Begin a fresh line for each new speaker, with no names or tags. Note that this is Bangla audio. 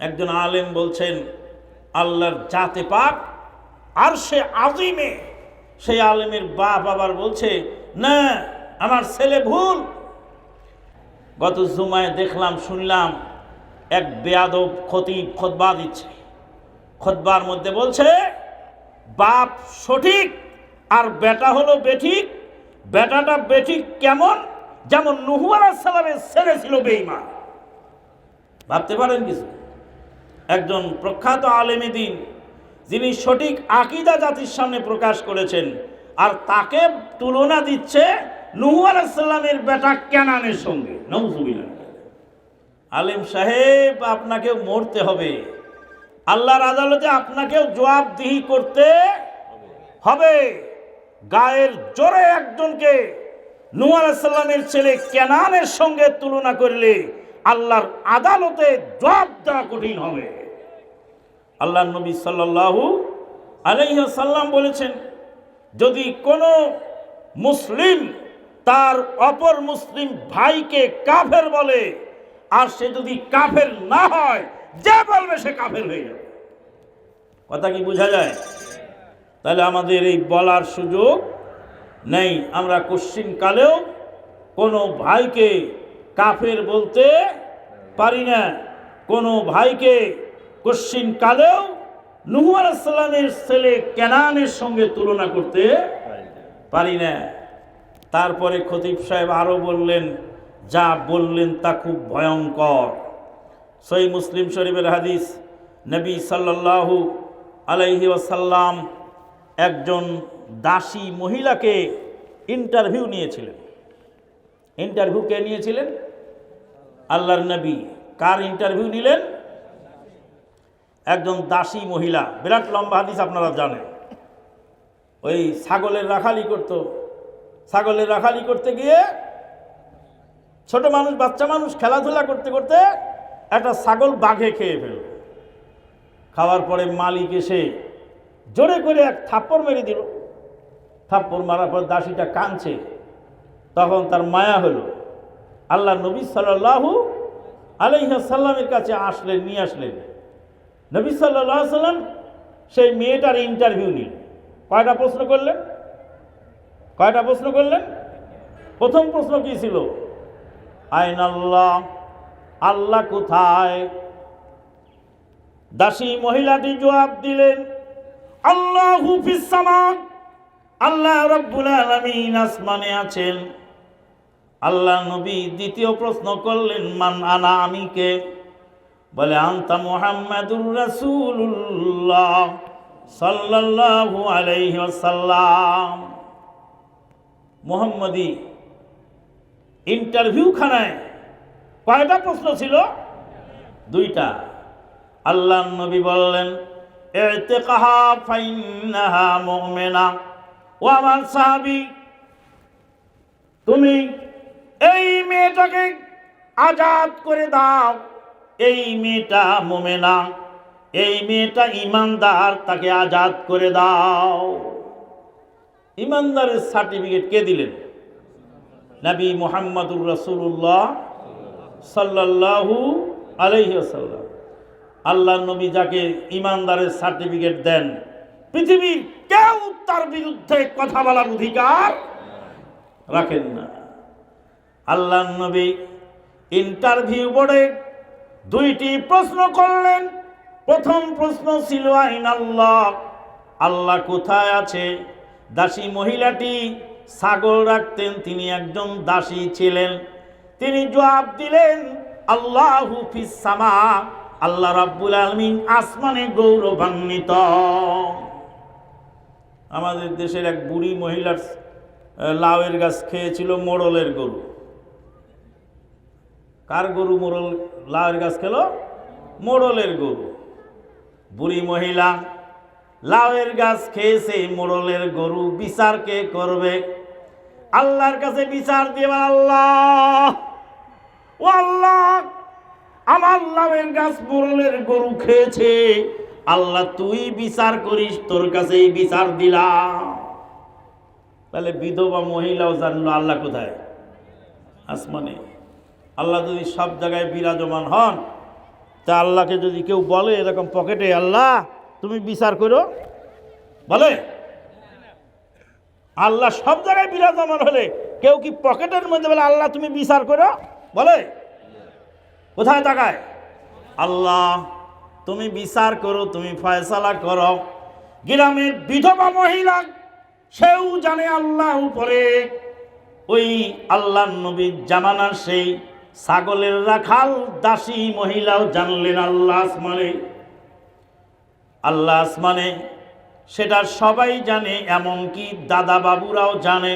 একজন আলেম বলছেন, আল্লাহর জাতে পাক আর সে আজিমে। সেই আলেমের বাপ আবার বলছে, না, আমার ছেলে ভুল। গত জুমায় দেখলাম, শুনলাম, এক বেয়াদব খতিব খতবা দিচ্ছে। খতবার মধ্যে বলছে, বাপ সঠিক, আর বেটা হলো বেঠিক। বেটাটা বেঠিক কেমন? যেমন নুহু সালামের ছেলে ছিল বেইমান ভাবতে পারেন কিছু? একজন প্রখ্যাত আলেমী দিন, যিনি সঠিক আকিদা জাতির সামনে প্রকাশ করেছেন, আর তাকে তুলনা দিচ্ছে নুহু আলাহিসাল্লামের বেটা কেনানের সঙ্গে। নৌজুবিল্লাহ আলিম সাহেব, আপনাকেও মরতে হবে। আল্লাহর আদালতে আপনাকেও জবাবদিহি করতে হবে। গায়ের জোরে একজনকে আলাইসাল্লামের ছেলে কেনানের সঙ্গে তুলনা করলে আল্লাহর আদালতে জবাব দেওয়া কঠিন হবে। আল্লাহ নবী সাল্লাল্লাহু আলাইসাল্লাম বলেছেন, যদি কোনো মুসলিম তার অপর মুসলিম ভাইকে কাফের বলে, আর সে যদি কাফের না হয়, যে বলবে সে কাফের হয়ে যাবে। কথা কি বোঝা যায়? তাহলে আমাদের এই বলার সুযোগ নেই। আমরা কোশ্চিন কালেও কোনো ভাইকে কাফের বলতে পারি না। কোনো ভাইকে কোশ্চিন কালেও নুহু আলাইসাল্লামের ছেলে কেনানের সঙ্গে তুলনা করতে পারি না। তারপরে খতিব সাহেব আরও বললেন, যা বললেন তা খুব ভয়ঙ্কর। সই মুসলিম শরীফের হাদিস, নবী সাল্লাল্লাহু আলাইহি ওয়াসাল্লাম একজন দাসী মহিলাকে ইন্টারভিউ নিয়েছিলেন। ইন্টারভিউ কে নিয়েছিলেন? আল্লাহর নবী কার ইন্টারভিউ নিলেন? একজন দাসী মহিলা। বিরাট লম্বা হাদিস আপনারা জানেন। ওই ছাগলের রাখালি করত। ছাগলের রাখালি করতে গিয়ে ছোট মানুষ, বাচ্চা মানুষ খেলাধুলা করতে করতে একটা ছাগল বাঘে খেয়ে ফেলল। খাওয়ার পরে মালিক এসে জোরে করে এক থাপ্পড় মেরে দিল। থাপ্পড় মারার পর দাসীটা কাঁদছে। তখন তার মায়া হলো। আল্লাহ নবী সাল্লাহু আলাইসাল্লামের কাছে আসলেন, নিয়ে আসলেন। নবী সাল্লাহ সাল্লাম সেই মেয়েটার ইন্টারভিউ নিলেন। কয়টা প্রশ্ন করলেন? কয়টা প্রশ্ন করলেন? প্রথম প্রশ্ন কি ছিল? আইন আল্লাহ আল্লাহ কোথায়? দাসী মহিলাটি জবাব দিলেন, আল্লাহ আল্লাহ রব্বুল আলামিন আসমানে আছেন। আল্লাহ নবী দ্বিতীয় প্রশ্ন করলেন, মান আনা আমি কে? বলে, আন্তা মুহাম্মাদুর রাসূলুল্লাহ সাল্লাল্লাহু আলাইহি ওয়াসাল্লাম। মোহাম্মদী ইন্টারভিউ খানায় কয়টা প্রশ্ন ছিল? দুইটা। আল্লাহ নবী বললেন ও আমার সাহাবী, তুমি এই মেয়েটাকে আজাদ করে দাও। এই মেয়েটা মোমেনা, এই মেয়েটা ইমানদার, তাকে আজাদ করে দাও। ইমানদারের সার্টিফিকেট কে দিলেন? নবী মোহাম্মদুর রসুল্লাহ সাল্লাল্লাহু আলাইহি আল্লাহ নবী যাকে ইমানদারের সার্টিফিকেট দেন, পৃথিবীর কেউ তার বিরুদ্ধে কথা বলার অধিকার রাখেন না। আল্লাহ নবী ইন্টারভিউ বোর্ডে দুইটি প্রশ্ন করলেন। প্রথম প্রশ্ন ছিল, আইন আল্লাহ আল্লাহ কোথায় আছে? দাসী মহিলাটি ছাগল রাখতেন, তিনি একজন দাসী ছিলেন। তিনি জবাব দিলেন, আল্লাহ সামা, আল্লাহ রাব্বুল আলমিন আসমানে গৌরবান্বিত। আমাদের দেশের এক বুড়ি মহিলার লাউয়ের গাছ খেয়েছিল মোড়লের গরু। কার গরু মোড়ল লাউয়ের গাছ খেলো? মোড়লের গরু। বুড়ি মহিলা, লাউয়ের গাছ খেয়েছে মোড়লের গরু বিচার কে করবে? আল্লাহর কাছে বিচার দিবে আল্লাহ। ও আল্লাহ, আমার লাউয়ের গাছ মোড়লের গরু খেয়েছে। আল্লাহ, তুই বিচার করিস, তোর কাছেই বিচার দিলাম। তাহলে বিধবা মহিলাও জানলো আল্লাহ কোথায়? আসমানে। আল্লাহ যদি সব জায়গায় বিরাজমান হন, তা আল্লাহকে যদি কেউ বলে এরকম পকেটে, আল্লাহ, তুমি বিচার করো। বলে? আল্লাহ সব জায়গায় বিরাজমান হলে কেউ কি পকেটের মধ্যে বলে, আল্লাহ, তুমি বিচার করো? বলে? কোথায় তাকায়? আল্লাহ, তুমি বিচার করো, তুমি ফয়সালা করো। গ্রামের বিধবা মহিলা, সেও জানে আল্লাহ উপরে। ওই আল্লাহ নবীর জামানার সেই ছাগলের রাখাল, দাসী মহিলাও জানলেন আল্লাহ আসমানে। আল্লাহ আসমানে, সেটা সবাই জানে, এমনকি দাদা বাবুরাও জানে।